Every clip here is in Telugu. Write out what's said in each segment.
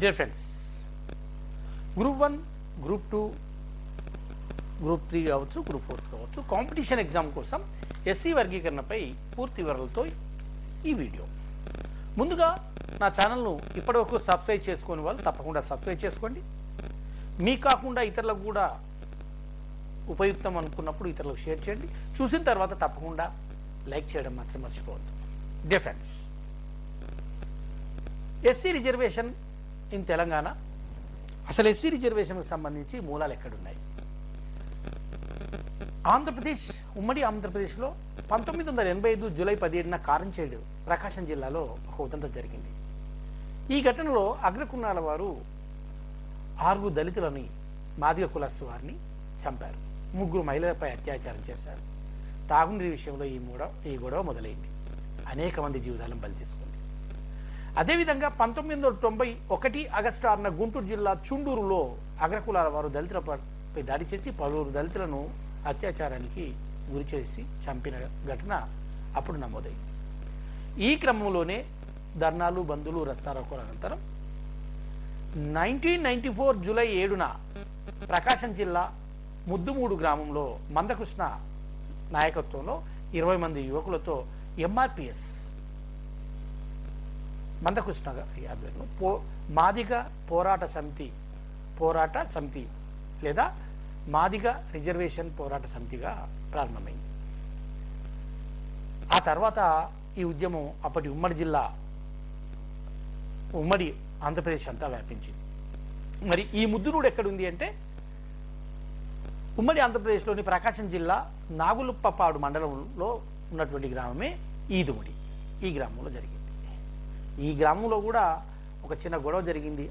Dear friends group one group two group three కావచ్చు గ్రూప్ ఫోర్ కావచ్చు కాంపిటీషన్ ఎగ్జామ్ కోసం ఎస్సీ వర్గీకరణపై పూర్తి వివరాలతో ఈ వీడియో ముందుగా నా ఛానల్ను ఇప్పటివరకు సబ్స్క్రైబ్ చేసుకుని వాళ్ళు తప్పకుండా సబ్స్క్రైబ్ చేసుకోండి. మీ కాకుండా ఇతరులకు కూడా ఉపయుక్తం అనుకున్నప్పుడు ఇతరులకు షేర్ చేయండి. చూసిన తర్వాత తప్పకుండా లైక్ చేయడం మాత్రం మర్చిపోవద్దు. Defence SC reservation in Telangana. అసలు ఎస్సీ రిజర్వేషన్కి సంబంధించి మూలాలు ఎక్కడున్నాయి? ఆంధ్రప్రదేశ్ ఉమ్మడి ఆంధ్రప్రదేశ్లో పంతొమ్మిది వందల ఎనభై ఐదు జూలై పదిహేడున కారంచేడు ప్రకాశం జిల్లాలో ఒక ఉదంత జరిగింది. ఈ ఘటనలో అగ్రకున్నాల వారు ఆరుగురు దళితులని మాదిగ కులస్తు వారిని చంపారు. ముగ్గురు మహిళలపై అత్యాచారం చేశారు. తాగునీరు విషయంలో ఈ మూడ ఈ గొడవ మొదలైంది. అనేక మంది జీవితాలను బలి తీసుకుంది. అదేవిధంగా పంతొమ్మిది వందల తొంభై ఒకటి ఆగస్టు ఆరున గుంటూరు జిల్లా చుండూరులో అగ్రకులాల వారు దళితులపై దాడి చేసి పలువురు దళితులను అత్యాచారానికి గురి చేసి చంపిన ఘటన అప్పుడు నమోదైంది. ఈ క్రమంలోనే ధర్నాలు బంధులు రస్తారోకోల అనంతరం నైన్టీన్ నైన్టీ ఫోర్ జూలై ఏడున ప్రకాశం జిల్లా ముద్దుమూడు గ్రామంలో మందకృష్ణ నాయకత్వంలో ఇరవై మంది యువకులతో ఎంఆర్పిఎస్ మందకృష్ణ గారి. ఆధ్వర్యంలో పో మాదిగ పోరాట సమితి పోరాట సమితి లేదా మాదిగ రిజర్వేషన్ పోరాట సమితిగా ప్రారంభమైంది. ఆ తర్వాత ఈ ఉద్యమం అప్పటి ఉమ్మడి జిల్లా ఉమ్మడి ఆంధ్రప్రదేశ్ అంతా వ్యాపించింది. మరి ఈ ముద్దునూడు ఎక్కడుంది అంటే ఉమ్మడి ఆంధ్రప్రదేశ్లోని ప్రకాశం జిల్లా నాగులుప్పపాడు మండలంలో ఉన్నటువంటి గ్రామమే ఈదుముడి. ఈ గ్రామంలో జరిగింది. ఈ గ్రామంలో కూడా ఒక చిన్న గొడవ జరిగింది.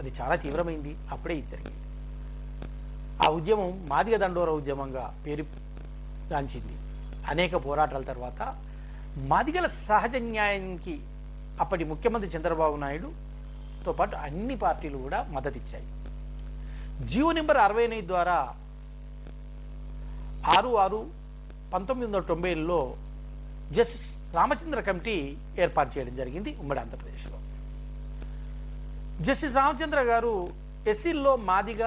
అది చాలా తీవ్రమైంది. అప్పుడే ఇది జరిగింది. ఆ ఉద్యమం మాదిగ దండోర ఉద్యమంగా పేరు గాంచింది అనేక పోరాటాల తర్వాత మాదిగల సహజ న్యాయానికి అప్పటి ముఖ్యమంత్రి చంద్రబాబు నాయుడుతో పాటు అన్ని పార్టీలు కూడా మద్దతిచ్చాయి. జియో నెంబర్ అరవై ఎనిమిది ద్వారా ఆరు ఆరు పంతొమ్మిది వందల తొంభైలో జస్టిస్ రామచంద్ర కమిటీ ఏర్పాటు చేయడం జరిగింది ఉమ్మడి ఆంధ్రప్రదేశ్లో. జస్టిస్ రామచంద్ర గారు ఎస్సీల్లో మాదిగ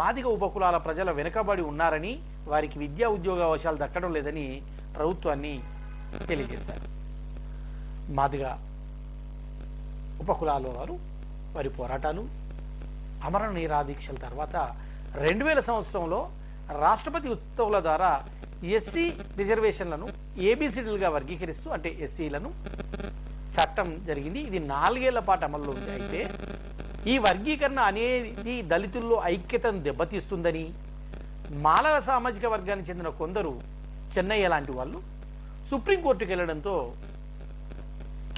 మాదిగ ఉపకులాల ప్రజల వెనుకబడి ఉన్నారని వారికి విద్యా ఉద్యోగ అవకాశాలు దక్కడం లేదని ప్రభుత్వాన్ని తెలియజేశారు. మాదిగ ఉపకులాల వారు వారి పోరాటాలు అమర నిరాదీక్షల తర్వాత రెండు వేల సంవత్సరంలో రాష్ట్రపతి ఉత్తర్వుల ద్వారా ఎస్సీ రిజర్వేషన్లను ఏబిసిడీలుగా వర్గీకరిస్తూ అంటే ఎస్సీలను చట్టం జరిగింది. ఇది నాలుగేళ్ళ పాటు అమల్లో ఉంది. అయితే ఈ వర్గీకరణ అనేది దళితుల్లో ఐక్యతను దెబ్బతీస్తుందని మాలల సామాజిక వర్గానికి చెందిన కొందరు చెన్నయ్య లాంటి వాళ్ళు సుప్రీంకోర్టుకు వెళ్ళడంతో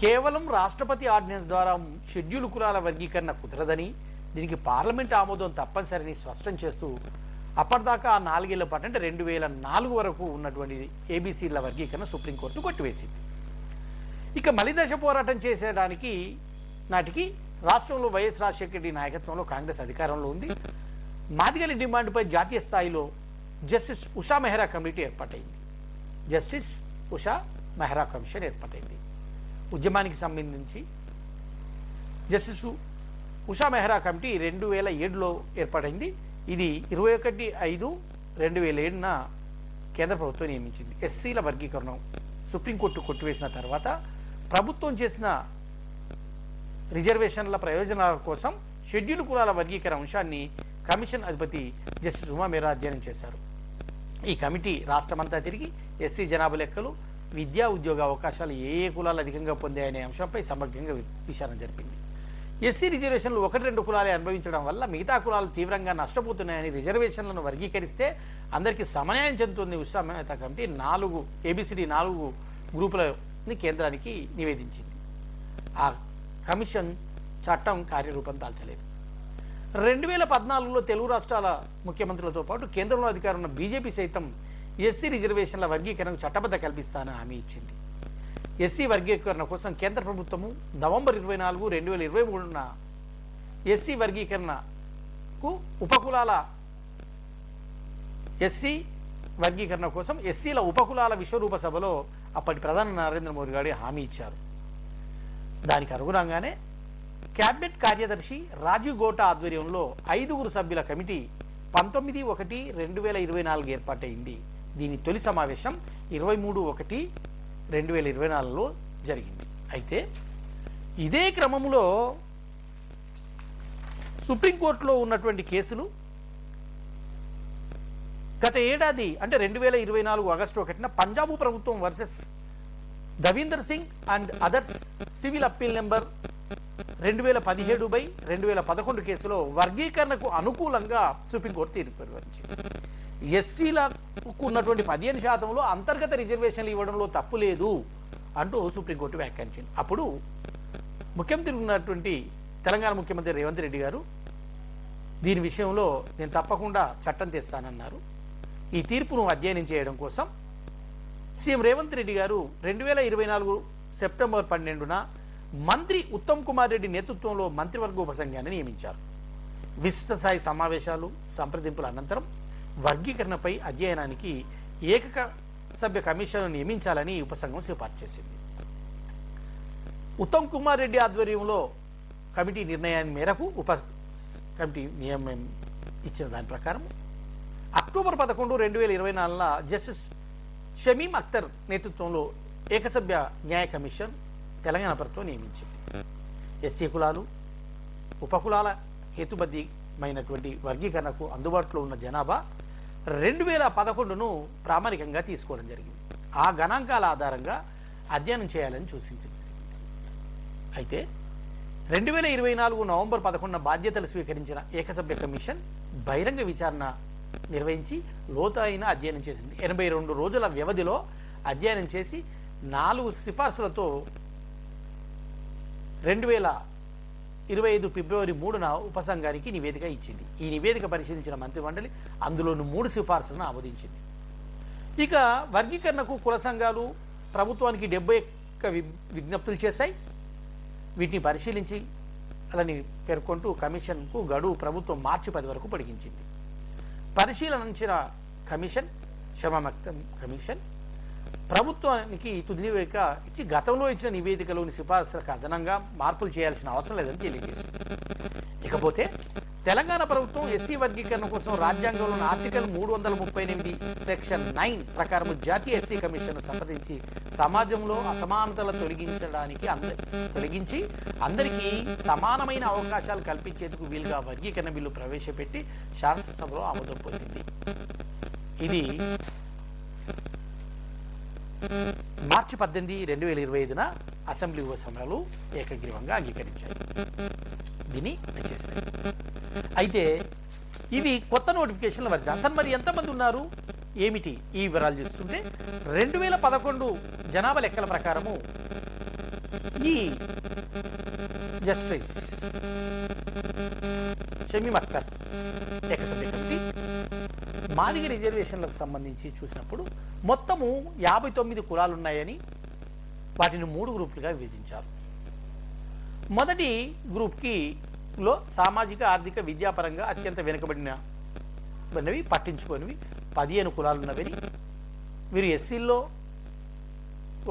కేవలం రాష్ట్రపతి ఆర్డినెన్స్ ద్వారా షెడ్యూల్ కులాల వర్గీకరణ కుదరదని దీనికి పార్లమెంట్ ఆమోదం తప్పనిసరిని స్పష్టం చేస్తూ అప్పటిదాకా ఆ నాలుగేళ్ళ పాటు అంటే రెండు వేల నాలుగు వరకు ఉన్నటువంటి ఏబీసీల వర్గీకరణ సుప్రీంకోర్టు కొట్టివేసింది. ఇక మలిదశ పోరాటం చేసేదానికి నాటికి రాష్ట్రంలో వైఎస్ రాజశేఖర రెడ్డి నాయకత్వంలో కాంగ్రెస్ అధికారంలో ఉంది. మాదిగలి డిమాండ్పై జాతీయ స్థాయిలో జస్టిస్ ఉషా మెహ్రా కమిటీ ఏర్పాటైంది. జస్టిస్ ఉషా మెహ్రా కమిషన్ ఏర్పాటైంది. ఉద్యమానికి సంబంధించి జస్టిస్ ఉషా మెహ్రా కమిటీ రెండు వేల ఏడులో ఏర్పాటైంది. ఇది ఇరవై ఒకటి ఐదు రెండు వేల ఏడున కేంద్ర ప్రభుత్వం నియమించింది. ఎస్సీల వర్గీకరణ సుప్రీంకోర్టు కొట్టివేసిన తర్వాత ప్రభుత్వం చేసిన రిజర్వేషన్ల ప్రయోజనాల కోసం షెడ్యూల్ కులాల వర్గీకరణ అంశాన్ని కమిషన్ అధిపతి జస్టిస్ ఉమా మేర అధ్యయనం చేశారు. ఈ కమిటీ రాష్ట్రమంతా తిరిగి ఎస్సీ జనాభా లెక్కలు విద్యా ఉద్యోగ అవకాశాలు ఏ ఏ కులాలు అధికంగా పొందాయనే అంశంపై సమగ్రంగా విచారణ జరిపింది. ఎస్సీ రిజర్వేషన్లు ఒకటి రెండు కులాలే అనుభవించడం వల్ల మిగతా కులాలు తీవ్రంగా నష్టపోతున్నాయని రిజర్వేషన్లను వర్గీకరిస్తే అందరికీ సమన్యాయం చెందుతుంది ఉత్సాహత కమిటీ నాలుగు ఏబిసిడి నాలుగు గ్రూపులని కేంద్రానికి నివేదించింది. ఆ కమిషన్ చట్టం కార్యరూపం దాల్చలేదు. రెండు వేల పద్నాలుగులో తెలుగు రాష్ట్రాల ముఖ్యమంత్రులతో పాటు కేంద్రంలో అధికారం ఉన్న బీజేపీ సైతం ఎస్సీ రిజర్వేషన్ల వర్గీకరణకు చట్టబద్ధ కల్పిస్తానని హామీ ఇచ్చింది. ఎస్సీ వర్గీకరణ కోసం కేంద్ర ప్రభుత్వము నవంబర్ ఇరవై నాలుగు రెండు వేల ఇరవై మూడున ఎస్సీ వర్గీకరణకు ఉపకులాల ఎస్సీ వర్గీకరణ కోసం ఎస్సీల ఉపకులాల విశ్వరూప సభలో అప్పటి ప్రధాని నరేంద్ర మోదీ గారి హామీ ఇచ్చారు. దానికి అనుగుణంగానే క్యాబినెట్ కార్యదర్శి రాజీవ్ గోటా ఆధ్వర్యంలో ఐదుగురు సభ్యుల కమిటీ పంతొమ్మిది ఒకటి రెండు వేల ఇరవై నాలుగు ఏర్పాటైంది. దీని తొలి సమావేశం ఇరవై మూడు ఒకటి రెండు వేల ఇరవై నాలుగులో జరిగింది. అయితే ఇదే క్రమంలో సుప్రీంకోర్టులో ఉన్నటువంటి కేసులు గత ఏడాది అంటే రెండు వేల ఇరవై నాలుగు ఆగస్టు ఒకటిన పంజాబు ప్రభుత్వం versus Davinder Singh and others civil appeal number రెండు వేల పదిహేడు బై రెండు వేల పదకొండు కేసులో వర్గీకరణకు అనుకూలంగా సుప్రీంకోర్టు తీర్పు వెలువరించింది ఎస్సీలకు ఉన్నటువంటి పదిహేను శాతంలో అంతర్గత రిజర్వేషన్లు ఇవ్వడంలో తప్పు లేదు అంటూ సుప్రీంకోర్టు వ్యాఖ్యానించింది. అప్పుడు ముఖ్యమంత్రి ఉన్నటువంటి తెలంగాణ ముఖ్యమంత్రి రేవంత్ రెడ్డి గారు దీని విషయంలో నేను తప్పకుండా చట్టం తెస్తానన్నారు. ఈ తీర్పును అధ్యయనం చేయడం కోసం సీఎం రేవంత్ రెడ్డి గారు రెండు వేల ఇరవై నాలుగు సెప్టెంబర్ పన్నెండున మంత్రి ఉత్తమ్ కుమార్ రెడ్డి నేతృత్వంలో మంత్రివర్గ ఉపసంఘాన్ని నియమించారు. విస్తృత స్థాయి సమావేశాలు సంప్రదింపుల అనంతరం వర్గీకరణపై అధ్యయనానికి ఏకక సభ్య కమిషన్ను నియమించాలని ఉపసంఘం సిఫార్సు చేసింది. ఉత్తమ్ కుమార్ రెడ్డి ఆధ్వర్యంలో కమిటీ నిర్ణయాన్ని మేరకు ఉప కమిటీ నియమం ఇచ్చిన దాని ప్రకారం అక్టోబర్ పదకొండు రెండు వేల ఇరవై నాలుగున జస్టిస్ షమీం అఖ్తర్ నేతృత్వంలో ఏకసభ్య న్యాయ కమిషన్ తెలంగాణ ప్రభుత్వం నియమించింది. ఎస్సీ కులాలు ఉపకులాల హేతుబద్ధమైనటువంటి వర్గీకరణకు అందుబాటులో ఉన్న జనాభా రెండు వేల పదకొండును ప్రామాణికంగా తీసుకోవడం జరిగింది. ఆ గణాంకాల ఆధారంగా అధ్యయనం చేయాలని సూచించింది. అయితే రెండు వేల ఇరవై నాలుగు నవంబర్ పదకొండున బాధ్యతలు స్వీకరించిన ఏకసభ్య కమిషన్ బహిరంగ విచారణ నిర్వహించి లోతైన అధ్యయనం చేసింది. ఎనభై రెండు రోజుల వ్యవధిలో అధ్యయనం చేసి నాలుగు సిఫార్సులతో రెండు వేల ఇరవై ఐదు ఫిబ్రవరి మూడున ఉపసంఘానికి నివేదిక ఇచ్చింది. ఈ నివేదిక పరిశీలించిన మంత్రిమండలి అందులోని మూడు సిఫార్సులను ఆమోదించింది. ఇక వర్గీకరణకు కుల సంఘాలు ప్రభుత్వానికి డెబ్బై ఒక్క వి- విజ్ఞప్తులు చేశాయి. వీటిని పరిశీలించి అలాని పేర్కొంటూ కమిషన్కు గడువు ప్రభుత్వం మార్చి పది వరకు పొడిగించింది. పరిశీలనించిన కమిషన్ క్షమామక్తం కమిషన్ ప్రభుత్వానికి తుది ఇచ్చి గతంలో ఇచ్చిన నివేదికలోని సిఫార్సులకు అదనంగా మార్పులు చేయాల్సిన అవసరం లేదని తెలియజేసింది. ఇకపోతే తెలంగాణ ప్రభుత్వం ఎస్సీ వర్గీకరణ కోసం రాజ్యాంగంలోని ఆర్టికల్ మూడు వందల ముప్పై ఎనిమిది సెక్షన్ నైన్ ప్రకారం జాతీయ ఎస్సీ కమిషన్ సంప్రదించి సమాజంలో అసమానతలు తొలగించడానికి అంద తొలగించి అందరికీ సమానమైన అవకాశాలు కల్పించేందుకు వీలుగా వర్గీకరణ బిల్లు ప్రవేశపెట్టి శాసనసభలో ఆమోదం పొందింది. ఇది మార్చి పద్దెనిమిది రెండు వేల ఇరవై ఐదున అసెంబ్లీ ఉపసభలు ఏకగ్రీవంగా అంగీకరించాయి. దీన్ని చేశాయి అయితే ఇవి కొత్త నోటిఫికేషన్లు వచ్చి అసలు మరి ఎంతమంది ఉన్నారు? ఏమిటి ఈ వివరాలు చూస్తుంటే రెండు వేల పదకొండు జనాభా లెక్కల ప్రకారము ఈ జస్టిస్ షమీమ్ అఖ్తర్ ఏకసభ్య కమిటీ మాదిగ రిజర్వేషన్లకు సంబంధించి చూసినప్పుడు మొత్తము యాభై తొమ్మిది కులాలు ఉన్నాయని వాటిని మూడు గ్రూపులుగా విభజించారు. మొదటి గ్రూప్కి లో సామాజిక ఆర్థిక విద్యాపరంగా అత్యంత వెనుకబడిన ఉన్నవి పట్టించుకోనివి పదిహేను కులాలు ఉన్నవని వీరు ఎస్సీల్లో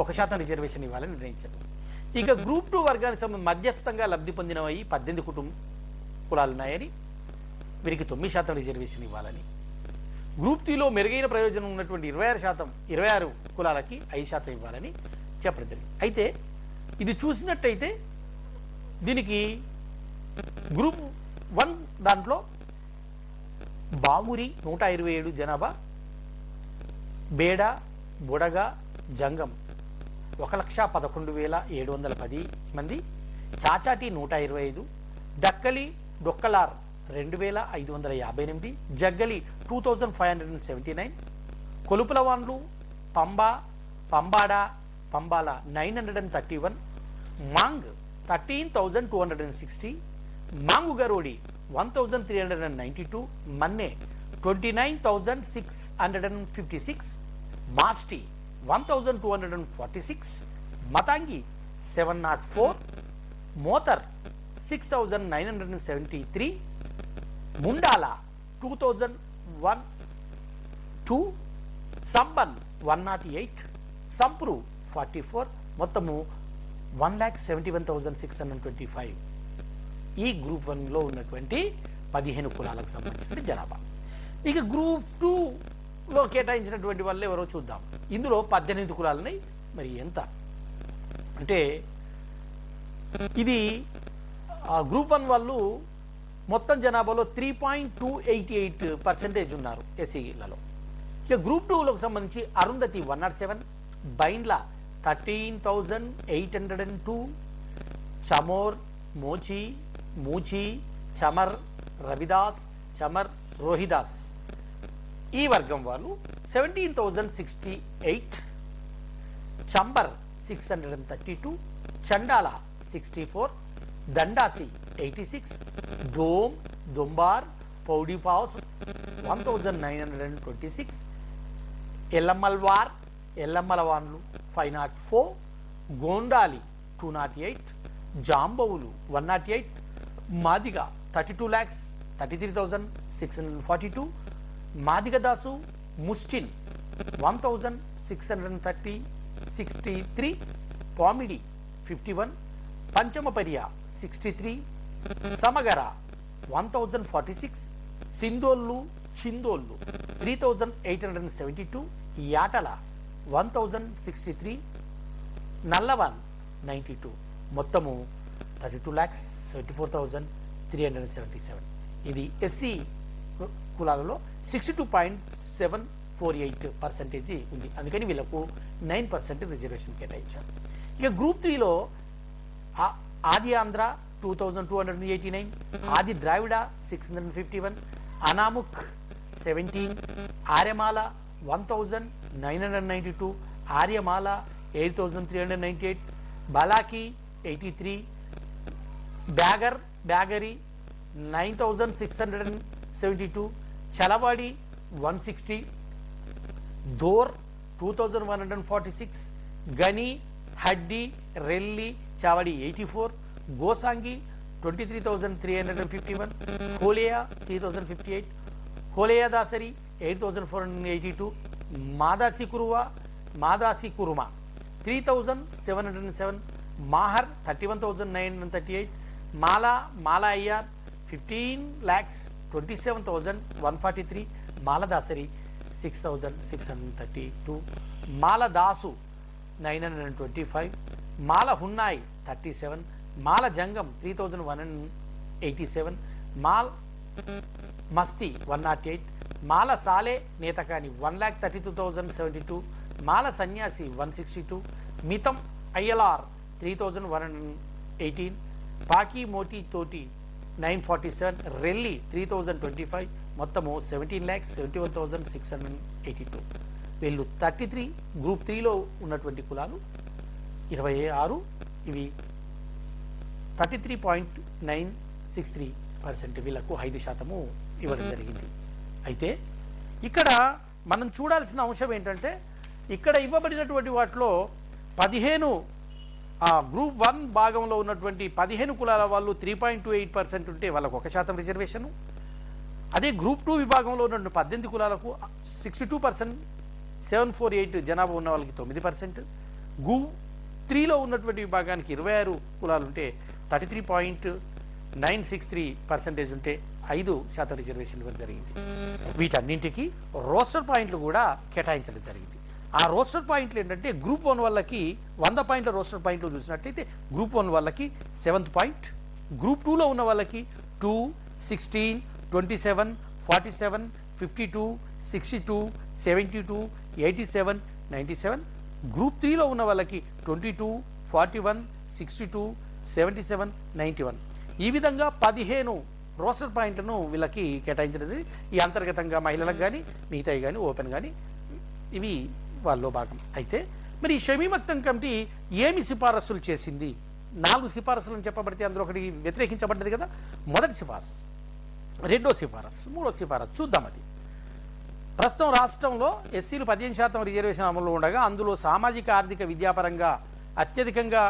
ఒక శాతం రిజర్వేషన్ ఇవ్వాలని నిర్ణయించారు. ఇక గ్రూప్ టూ వర్గానికి సంబంధించి మధ్యస్థంగా లబ్ధి పొందినవి పద్దెనిమిది కుటుంబ కులాలు ఉన్నాయని వీరికి తొమ్మిది శాతం రిజర్వేషన్ ఇవ్వాలని గ్రూప్ టీలో మెరుగైన ప్రయోజనం ఉన్నటువంటి ఇరవై ఆరు శాతం ఇరవై ఆరు కులాలకి ఐదు శాతం ఇవ్వాలని చెప్పడం జరిగింది. అయితే ఇది చూసినట్టయితే దీనికి గ్రూప్ వన్ దాంట్లో బామురి నూట ఇరవై ఏడు జనాభా బేడ బుడగ జంగం ఒక లక్ష పదకొండు వేల ఏడు వందల పది మంది చాచాటి నూట ఇరవై ఐదు డక్కలి డొక్కలార్ రెండు వేల ఐదు వందల యాభై ఎనిమిది Jaggali two thousand five hundred and seventy nine కొలుపులవాన్లు Pamba Pambada Pambala nine hundred and thirty one Mang thirteen thousand two hundred and sixty Mang Garodi one thousand three hundred and ninety two Manne twenty nine thousand six hundred and fifty six Masti one thousand two hundred and forty six Matangi seven nought four Mehtar six thousand nine hundred and seventy three Mundala two thousand one two సంబన్ one nought eight సంప్రూ ఫార్టీ ఫోర్ మొత్తము one lakh seventy one thousand six hundred twenty five ఈ గ్రూప్ వన్లో ఉన్నటువంటి పదిహేను కులాలకు సంబంధించిన జనాభా. ఇక గ్రూప్ టూలో కేటాయించినటువంటి వాళ్ళు ఎవరో చూద్దాం. ఇందులో పద్దెనిమిది కులాలని మరి ఎంత? అంటే ఇది ఆ గ్రూప్ వన్ వాళ్ళు మొత్తం జనాభాలో three point two eighty eight percentage ఉన్నారు ఎస్సీలలో ఇక గ్రూప్ టూలకు సంబంధించి Arundhati one nought seven Bindla thirteen thousand eight hundred and two Chamar Mochi Muchi Chamar Ravidas Chamar Rohidas. ఈ వర్గం వాళ్ళు seventeen thousand sixty eight Chambar six hundred and thirty two Chandala sixty four Dandasi 86, Dome, Dombar, Powdy Falls 1926, Ellamalwar, Ellamalavandlu 504, Gondali 208, Jambavulu 108, Madiga 32 lakhs 33,642, Madiga Dasu, Mustin 1630 63, Pomidi 51, Panchamapariya 63, Samagara one thousand forty six సిందోళ్ళు చిందోళ్ళు three thousand eight hundred and seventy two Yatala one thousand sixty three Nallavan ninety two మొత్తము thirty two lakhs seventy four thousand three hundred and seventy seven ఇది ఎస్సీ కులాలలో sixty two point seven four eight percentage ఉంది. అందుకని వీళ్ళకు నైన్ పర్సెంట్ రిజర్వేషన్ కేటాయించారు. ఇక గ్రూప్ త్రీలో ఆ- Adi Andhra 2289 Adi Dravida 651 Anamuk 17 Aryamala 1992 Aryamala 8398 Balaki 83 Bagger Baggeri 9672 Chalavadi 160 Dor 2146 Gani Haddi Relli Chavadi 84 Gosangi 23,351, Holeya 3,058, Holeya Dasari 8,482, Madasi Kuruma, Madasi Kuruma 3,707, Mahar 31,938, Mala Mala Malaya 15 lakhs 27,143, Mala Dasari 6,632, Mala Dasu 925, Mala Hunnai 37, Mala Jangam three thousand one and eighty seven Mal Masti one nought eight Mala Sale Netakani one lakh thirty two thousand seventy two Mala Sanyasi one sixty two మితం ILR three thousand one hundred eighteen Paki Moti Thoti nine forty seven Relli three thousand twenty five మొత్తము seventeen lakhs seventy one thousand six hundred eighty two వీళ్ళు థర్టీ త్రీ గ్రూప్ త్రీలో ఉన్నటువంటి కులాలు ఇరవై ఆరు ఇవి thirty three point nine six three percent వీళ్ళకు ఐదు శాతము ఇవ్వడం జరిగింది. అయితే ఇక్కడ మనం చూడాల్సిన అంశం ఏంటంటే ఇక్కడ ఇవ్వబడినటువంటి వాటిలో పదిహేను ఆ గ్రూప్ వన్ భాగంలో ఉన్నటువంటి పదిహేను కులాల వాళ్ళు three point two eight percent ఉంటే వాళ్ళకు ఒక శాతం రిజర్వేషను. అదే గ్రూప్ టూ విభాగంలో ఉన్నటువంటి పద్దెనిమిది కులాలకు sixty two percent seven four eight జనాభా ఉన్న వాళ్ళకి తొమ్మిది పర్సెంట్. గ్రూప్ త్రీలో ఉన్నటువంటి విభాగానికి ఇరవై ఆరు కులాలు ఉంటే thirty three point nine six three percentage ఉంటే ఐదు శాతం రిజర్వేషన్ ఇవ్వడం జరిగింది. వీటన్నింటికి రోస్టర్ పాయింట్లు కూడా కేటాయించడం జరిగింది. ఆ రోస్టర్ పాయింట్లు ఏంటంటే గ్రూప్ వన్ వాళ్ళకి వంద పాయింట్ల రోస్టర్ పాయింట్లు చూసినట్టయితే గ్రూప్ వన్ వాళ్ళకి సెవెంత్ పాయింట్ గ్రూప్ టూలో ఉన్న వాళ్ళకి two sixteen twenty seven forty seven fifty two sixty two seventy two eighty seven ninety seven. Group త్రీలో ఉన్న వాళ్ళకి twenty two forty one sixty two seventy seven ninety one. ఈ విధంగా పదిహేను రోస్టర్ పాయింట్లను వీళ్ళకి కేటాయించినది. ఈ అంతర్గతంగా మహిళలకు కానీ మిగతాయి కానీ ఓపెన్ కానీ ఇవి వాళ్ళలో భాగం. అయితే మరి ఈ షమీమక్తం కమిటీ ఏమి సిఫారసులు చేసింది? నాలుగు సిఫారసులు అని చెప్పబడితే అందులో ఒకటి వ్యతిరేకించబడ్డది కదా. మొదటి సిఫారసు రెండో సిఫారసు మూడో సిఫారసు. చూద్దాం అది. ప్రస్తుతం రాష్ట్రంలో ఎస్సీలు పదిహేను శాతం రిజర్వేషన్ అమలులో ఉండగా అందులో సామాజిక ఆర్థిక విద్యాపరంగా అత్యధికంగా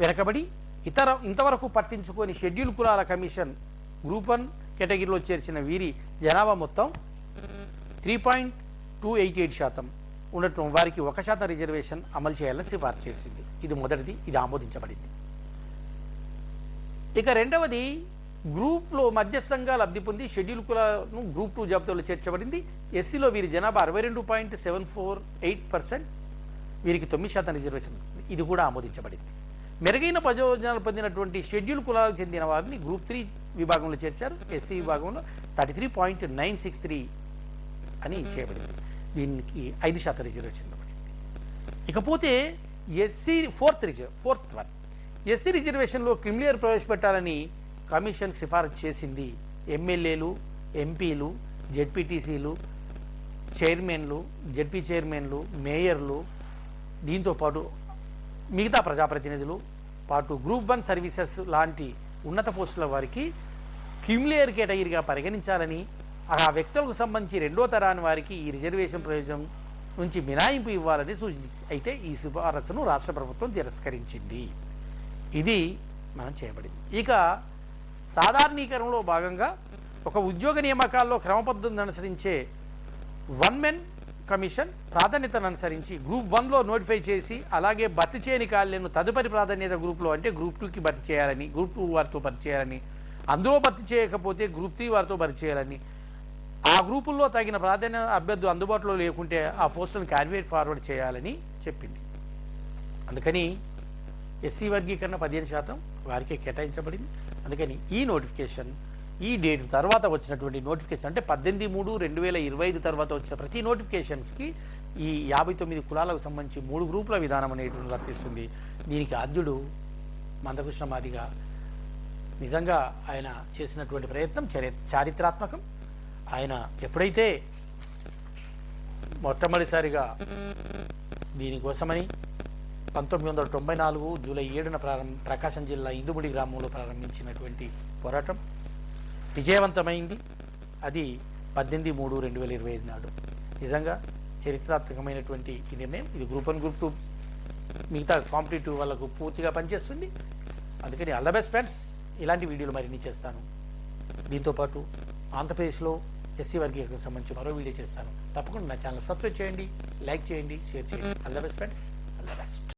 వెనకబడి ఇతర ఇంతవరకు పట్టించుకొని షెడ్యూల్ కులాల కమిషన్ గ్రూప్ వన్ కేటగిరీలో చేర్చిన వీరి జనాభా మొత్తం three point two eight eight శాతం. ఉండటం వారికి ఒక శాతం రిజర్వేషన్ అమలు చేయాలని సిఫార్సు చేసింది. ఇది మొదటిది ఇది ఆమోదించబడింది. ఇక రెండవది గ్రూప్లో మధ్యస్థంగా లబ్ధి పొంది షెడ్యూల్ కులాలను గ్రూప్ టూ జాబితాలో చేర్చబడింది. ఎస్సీలో వీరి జనాభా అరవై రెండు point seven four eight percent వీరికి తొమ్మిది శాతం రిజర్వేషన్ ఇది కూడా ఆమోదించబడింది. మెరుగైన ప్రయోజనాలు పొందినటువంటి షెడ్యూల్ కులాలకు చెందిన వారిని గ్రూప్ త్రీ విభాగంలో చేర్చారు. ఎస్సీ విభాగంలో thirty three point nine six three అని చేయబడింది. దీనికి ఐదు శాతం రిజర్వేషన్ ఇవ్వబడింది ఇకపోతే SC fourth reserve fourth one. SC రిజర్వేషన్లో creamy layer ప్రవేశపెట్టాలని కమిషన్ సిఫారసు చేసింది ఎమ్మెల్యేలు ఎంపీలు జెడ్పీటీసీలు చైర్మన్లు జెడ్పీ చైర్మన్లు మేయర్లు దీంతో పాటు మిగతా ప్రజాప్రతినిధులు పాటు గ్రూప్ వన్ సర్వీసెస్ లాంటి ఉన్నత పోస్టుల వారికి క్రిమిలియర్ కేటగిరీగా పరిగణించాలని ఆ వ్యక్తులకు సంబంధించి రెండో తరాని వారికి ఈ రిజర్వేషన్ ప్రయోజనం నుంచి మినాయింపు ఇవ్వాలని సూచించింది. అయితే ఈ సిఫారసును రాష్ట్ర ప్రభుత్వం తిరస్కరించింది. ఇది మనం చేయబడింది. ఇక సాధారణీకరణలో భాగంగా ఒక ఉద్యోగ నియామకాల్లో క్రమపద్ధతిని అనుసరించే వన్ మెన్ కమిషన్ ప్రాధాన్యతను అనుసరించి గ్రూప్ వన్లో నోటిఫై చేసి అలాగే భర్తీ చేయని ఖాళీలను తదుపరి ప్రాధాన్యత గ్రూప్లో అంటే గ్రూప్ టూకి భర్తీ చేయాలని గ్రూప్ టూ వారితో భర్తీ చేయాలని అందులో భర్తీ చేయకపోతే గ్రూప్ త్రీ వారితో భర్తీ చేయాలని. ఆ గ్రూపుల్లో తగిన ప్రాధాన్యత అభ్యర్థులు అందుబాటులో లేకుంటే ఆ పోస్టులను క్యాన్వేట్ ఫార్వర్డ్ చేయాలని చెప్పింది. అందుకని ఎస్సీ వర్గీకరణ పదిహేను శాతం వారికే కేటాయించబడింది. అందుకని ఈ నోటిఫికేషన్ ఈ డేట్ తర్వాత వచ్చినటువంటి నోటిఫికేషన్ అంటే పద్దెనిమిది మూడు రెండు వేల ఇరవై ఐదు తర్వాత వచ్చిన ప్రతి నోటిఫికేషన్స్కి ఈ యాభై తొమ్మిది కులాలకు సంబంధించి మూడు గ్రూపుల విధానం అనేటువంటి వర్తిస్తుంది. దీనికి అధ్యుడు మందకృష్ణ మాదిగా నిజంగా ఆయన చేసినటువంటి ప్రయత్నం చరి చారిత్రాత్మకం. ఆయన ఎప్పుడైతే మొట్టమొదటిసారిగా దీనికోసమని పంతొమ్మిది వందల తొంభై నాలుగు జూలై ఏడున ప్రారంభ ప్రకాశం జిల్లా ఇందుబుడి గ్రామంలో ప్రారంభించినటువంటి పోరాటం. విజయవంతమైంది. అది పద్దెనిమిది మూడు రెండు వేల ఇరవై ఐదు నాడు. నిజంగా చరిత్రాత్మకమైనటువంటి ఈ నిర్ణయం. ఇది గ్రూప్ వన్ గ్రూప్ టూ మిగతా కాంపిటేటివ్ వాళ్ళకు పూర్తిగా పనిచేస్తుంది. అందుకని ఆల్ ద బెస్ట్ ఫ్రెండ్స్. ఇలాంటి వీడియోలు మరిన్ని చేస్తాను. దీంతోపాటు ఆంధ్రప్రదేశ్లో ఎస్సీ వర్గీకరణకు సంబంధించి మరో వీడియో చేస్తాను. తప్పకుండా నా ఛానల్ సబ్స్క్రైబ్ చేయండి లైక్ చేయండి షేర్ చేయండి. All the best friends. All the best.